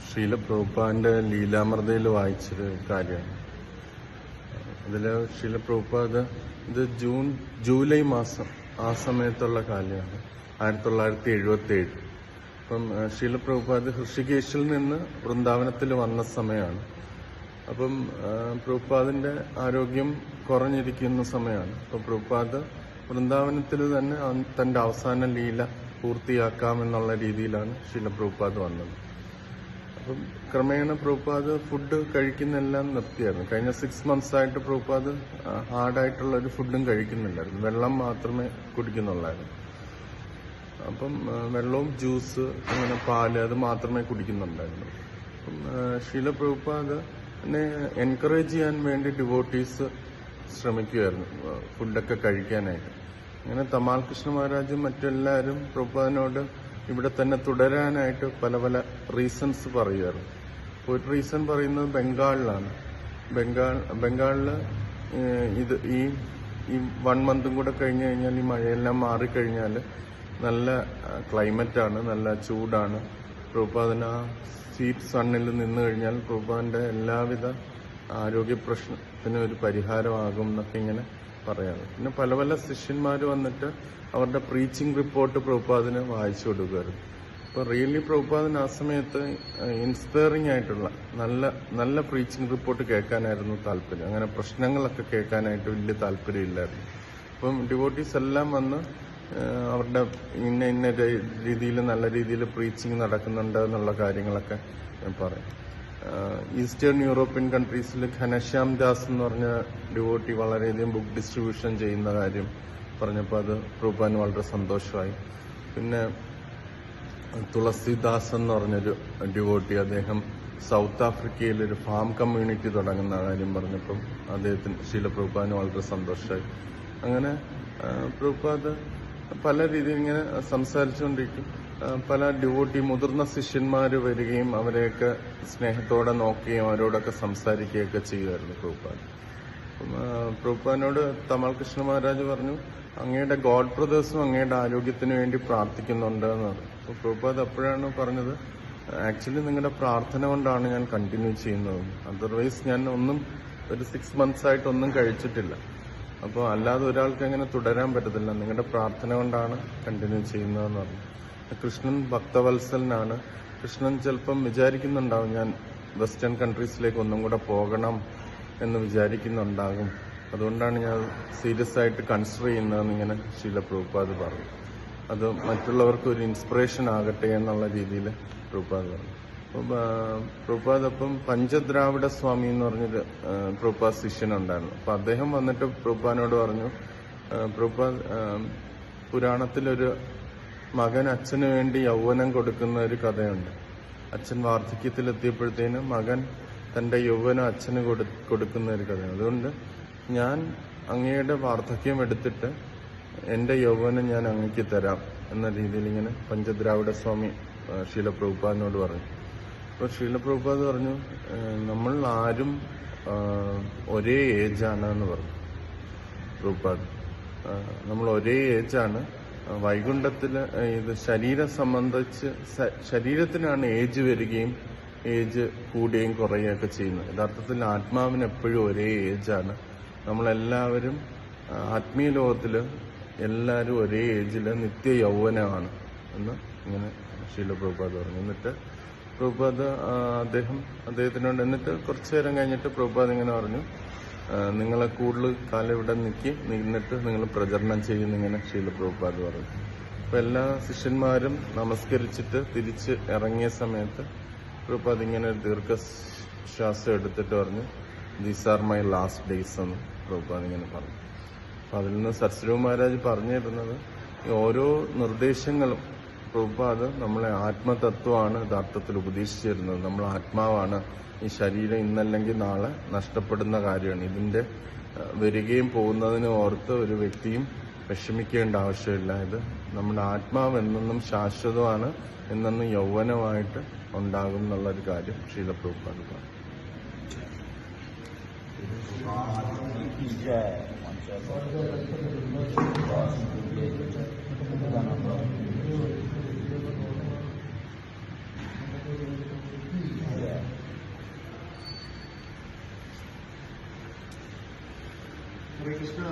ശ്രീല പ്രഭുപ്പാന്റെ ലീലാമൃതയിൽ വായിച്ചൊരു കാര്യമാണ് അതിൽ ശ്രീല പ്രഭുപ്പാദ് ഇത് ജൂൺ ജൂലൈ മാസം ആ സമയത്തുള്ള കാലമാണ് ആയിരത്തി തൊള്ളായിരത്തി എഴുപത്തി ഏഴ് അപ്പം ഏഹ്, ശ്രീല പ്രഭുപാദ് ഹൃഷികേശിൽ നിന്ന് വൃന്ദാവനത്തിൽ വന്ന സമയമാണ് അപ്പം പ്രഭുപ്പാദിന്റെ ആരോഗ്യം കുറഞ്ഞിരിക്കുന്ന സമയമാണ് അപ്പം പ്രഭുപ്പാദ് വൃന്ദാവനത്തിൽ തന്നെ തന്റെ അവസാന ലീല പൂർത്തിയാക്കാമെന്നുള്ള രീതിയിലാണ് ശ്രീല പ്രഭുപ്പാദ് വന്നത്. അപ്പം ക്രമേണ പ്രഭുപാദ് ഫുഡ് കഴിക്കുന്നെല്ലാം നിർത്തിയായിരുന്നു. കഴിഞ്ഞ സിക്സ് മന്ത്സ് ആയിട്ട് പ്രഭുപാദ് ഹാർഡായിട്ടുള്ള ഒരു ഫുഡും കഴിക്കുന്നില്ലായിരുന്നു വെള്ളം മാത്രമേ കുടിക്കുന്നുള്ളായിരുന്നു. അപ്പം വെള്ളവും ജ്യൂസ് അങ്ങനെ പാൽ അത് മാത്രമേ കുടിക്കുന്നുണ്ടായിരുന്നു. അപ്പം ശീല പ്രഭുപാദ് എന്നെ എൻകറേജ് ചെയ്യാൻ വേണ്ടി ഡിവോട്ടീസ് ശ്രമിക്കുമായിരുന്നു ഫുഡൊക്കെ കഴിക്കാനായിട്ട്. അങ്ങനെ തമാൽ കൃഷ്ണ മഹാരാജും മറ്റെല്ലാവരും പ്രഭുപാദിനോട് ഇവിടെ തന്നെ തുടരാനായിട്ട് പല പല റീസൺസ് പറയുമായിരുന്നു ഒരു റീസൺ പറയുന്നത് ബംഗാളിലാണ്. ബംഗാൾ ബംഗാളിൽ ഇത് ഈ ഈ വൺ മന്തും കൂടെ കഴിഞ്ഞ് കഴിഞ്ഞാൽ ഈ മഴയെല്ലാം മാറിക്കഴിഞ്ഞാൽ നല്ല ക്ലൈമറ്റാണ് നല്ല ചൂടാണ്. പ്രഭുപാദന സീറ്റ് സണ്ണിൽ നിന്ന് കഴിഞ്ഞാൽ പ്രഭുപാദന്റെ എല്ലാവിധ ആരോഗ്യ പ്രശ്നത്തിന് ഒരു പരിഹാരമാകും എന്നൊക്കെ ഇങ്ങനെ പറയാറ്. പിന്നെ പല പല ശിഷ്യന്മാർ വന്നിട്ട് അവരുടെ പ്രീച്ചിങ് റിപ്പോർട്ട് പ്രഭുപാദിന് വായിച്ചു കൊടുക്കുമായിരുന്നു. അപ്പോൾ റിയലി പ്രഭുപാദിന് ആ സമയത്ത് ഇൻസ്പയറിംഗ് ആയിട്ടുള്ള നല്ല നല്ല പ്രീച്ചിങ് റിപ്പോർട്ട് കേൾക്കാനായിരുന്നു താല്പര്യം. അങ്ങനെ പ്രശ്നങ്ങളൊക്കെ കേൾക്കാനായിട്ട് വലിയ താല്പര്യമില്ലായിരുന്നു അപ്പം ഡിവോട്ടീസ് എല്ലാം വന്ന് അവരുടെ ഇന്ന ഇന്ന രീതിയിൽ നല്ല രീതിയിൽ പ്രീച്ചിങ് നടക്കുന്നുണ്ട് എന്നുള്ള കാര്യങ്ങളൊക്കെ പറയും. ഈസ്റ്റേൺ യൂറോപ്യൻ കൺട്രീസിൽ ഘനശ്യാം ദാസ് എന്ന് പറഞ്ഞ ഡിവോട്ടി വളരെയധികം ബുക്ക് ഡിസ്ട്രിബ്യൂഷൻ ചെയ്യുന്ന കാര്യം പറഞ്ഞപ്പോൾ അത് പ്രഭുപാന് വളരെ സന്തോഷമായി. പിന്നെ തുളസിദാസ് എന്ന് പറഞ്ഞൊരു ഡിവോട്ടി അദ്ദേഹം സൗത്ത് ആഫ്രിക്കയിൽ ഒരു ഫാം കമ്മ്യൂണിറ്റി തുടങ്ങുന്ന കാര്യം പറഞ്ഞപ്പം അദ്ദേഹത്തിന് ശീല പ്രഭുപാന് വളരെ സന്തോഷമായി. അങ്ങനെ പ്രഭുപാദ് പല രീതിയിൽ ഇങ്ങനെ സംസാരിച്ചുകൊണ്ടിരിക്കും. പല ഡ്യൂട്ടി മുതിർന്ന ശിഷ്യന്മാർ വരികയും അവരെയൊക്കെ സ്നേഹത്തോടെ നോക്കുകയും അവരോടൊക്കെ സംസാരിക്കുകയൊക്കെ ചെയ്യുമായിരുന്നു പ്രഭുപാദ്. അപ്പം, തമാൽകൃഷ്ണ തമാൽ കൃഷ്ണ മഹാരാജ് പറഞ്ഞു അങ്ങയുടെ ഗോഡ് ബ്രദേഴ്സും അങ്ങയുടെ ആരോഗ്യത്തിന് വേണ്ടി പ്രാർത്ഥിക്കുന്നുണ്ട് എന്ന് പറഞ്ഞു അപ്പോൾ പ്രഭുപാദ് അപ്പോഴാണ് പറഞ്ഞത് ആക്ച്വലി നിങ്ങളുടെ പ്രാർത്ഥന കൊണ്ടാണ് ഞാൻ കണ്ടിന്യൂ ചെയ്യുന്നത്. അതർവൈസ് ഞാൻ ഒന്നും ഒരു സിക്സ് മന്ത്സ് ആയിട്ട് ഒന്നും കഴിച്ചിട്ടില്ല. അപ്പോൾ അല്ലാതെ ഒരാൾക്ക് അങ്ങനെ തുടരാൻ പറ്റത്തില്ല. നിങ്ങളുടെ പ്രാർത്ഥന കൊണ്ടാണ് കണ്ടിന്യൂ ചെയ്യുന്നതെന്ന് പറഞ്ഞു. കൃഷ്ണൻ ഭക്തവത്സലനാണ്. കൃഷ്ണൻ ചിലപ്പം വിചാരിക്കുന്നുണ്ടാവും ഞാൻ വെസ്റ്റേൺ കൺട്രീസിലേക്ക് ഒന്നും കൂടെ പോകണം. എന്ന് വിചാരിക്കുന്നുണ്ടാകും. അതുകൊണ്ടാണ് ഞാൻ സീരിയസ് ആയിട്ട് കൺസിഡർ ചെയ്യുന്നതെന്ന് ഇങ്ങനെ ശീല പ്രഭുപാദ് പറഞ്ഞു. അത് മറ്റുള്ളവർക്ക് ഒരു ഇൻസ്പിറേഷൻ ആകട്ടെ എന്നുള്ള രീതിയിൽ പ്രഭുപാദ് പറഞ്ഞു. പ്രഭുപാദ് അപ്പം പഞ്ചദ്രാവിഡ സ്വാമി എന്ന് പറഞ്ഞൊരു പ്രൂപ്പാ ശിഷ്യനുണ്ടായിരുന്നു. അപ്പം അദ്ദേഹം വന്നിട്ട് പ്രഭുപാദിനോട് പറഞ്ഞു പ്രൂപ്പാ പുരാണത്തിലൊരു മകൻ അച്ഛന് വേണ്ടി യൗവനം കൊടുക്കുന്ന ഒരു കഥയുണ്ട്. അച്ഛൻ വാർദ്ധക്യത്തിലെത്തിയപ്പോഴത്തേനും മകൻ തന്റെ യൗവനം അച്ഛന് കൊടു കൊടുക്കുന്ന ഒരു കഥയാണ്. അതുകൊണ്ട് ഞാൻ അങ്ങയുടെ വാർദ്ധക്യം എടുത്തിട്ട് എന്റെ യൗവനം ഞാൻ അങ്ങക്ക് തരാം എന്ന രീതിയിൽ ഇങ്ങനെ പഞ്ചദ്രാവിഡ സ്വാമി ശീല ശീലപ്രഭുപാദിനോട് പറഞ്ഞു. അപ്പോൾ ശീലപ്രഭുപാദ് പറഞ്ഞു നമ്മൾ ആരും ഒരേ ഏജാണ് എന്ന് പറഞ്ഞു പ്രഭുപാദ് നമ്മൾ ഒരേ ഏജാണ് വൈകുണ്ഠത്തിൽ ഇത് ശരീരം സംബന്ധിച്ച് ശരീരത്തിനാണ് ഏജ് വരികയും ഏജ് കൂടുകയും കുറയുകയൊക്കെ ചെയ്യുന്നത്. യഥാർത്ഥത്തിൽ ആത്മാവിന് എപ്പോഴും ഒരേ ഏജാണ് നമ്മളെല്ലാവരും ആത്മീയ ലോകത്തിൽ എല്ലാവരും ഒരേ ഏജിൽ നിത്യ യൗവനമാണ് എന്ന് ഇങ്ങനെ ശീല പ്രഭുപാദ് പറഞ്ഞു. എന്നിട്ട് പ്രഭുപാദ് അദ്ദേഹം അദ്ദേഹത്തിനോട് എന്നിട്ട് കുറച്ചു നേരം കഴിഞ്ഞിട്ട് പ്രഭുപാദ് ഇങ്ങനെ പറഞ്ഞു നിങ്ങളെ കൂടുതൽ കാലം ഇവിടെ നിൽക്കി നിന്നിട്ട് നിങ്ങൾ പ്രചരണം ചെയ്യുന്നിങ്ങനെ ശീല പ്രഭുപാദ് പറഞ്ഞു. അപ്പൊ എല്ലാ ശിഷ്യന്മാരും നമസ്കരിച്ചിട്ട് തിരിച്ച് ഇറങ്ങിയ സമയത്ത് പ്രഭുപാദ് അതിങ്ങനെ ദീർഘശ്വാസം എടുത്തിട്ട് പറഞ്ഞു these are my last days എന്ന് പ്രഭുപാദ് ഇങ്ങനെ പറഞ്ഞു. അപ്പൊ അതിൽ നിന്ന് സത്സരവ് മഹാരാജ് പറഞ്ഞു തരുന്നത് ഓരോ നിർദ്ദേശങ്ങളും പ്രഭുപാദ് നമ്മളെ ആത്മതത്വമാണ് യഥാർത്ഥത്തിൽ ഉപദേശിച്ചു തരുന്നത് നമ്മൾ ആത്മാവാണ്. ഈ ശരീരം ഇന്നല്ലെങ്കിൽ നാളെ നഷ്ടപ്പെടുന്ന കാര്യമാണ്. ഇതിന്റെ ആ, വരികയും പോകുന്നതിന് ഓർത്ത് ഒരു വ്യക്തിയും വിഷമിക്കേണ്ട ആവശ്യമില്ല. ഇത് നമ്മുടെ ആത്മാവ് എന്നും ശാശ്വതമാണ് എന്നെന്നും യൗവനമായിട്ട് ഉണ്ടാകും എന്നുള്ളൊരു കാര്യം ശീലപ്രൂപ്പാണ് പറഞ്ഞു. Hare Krishna,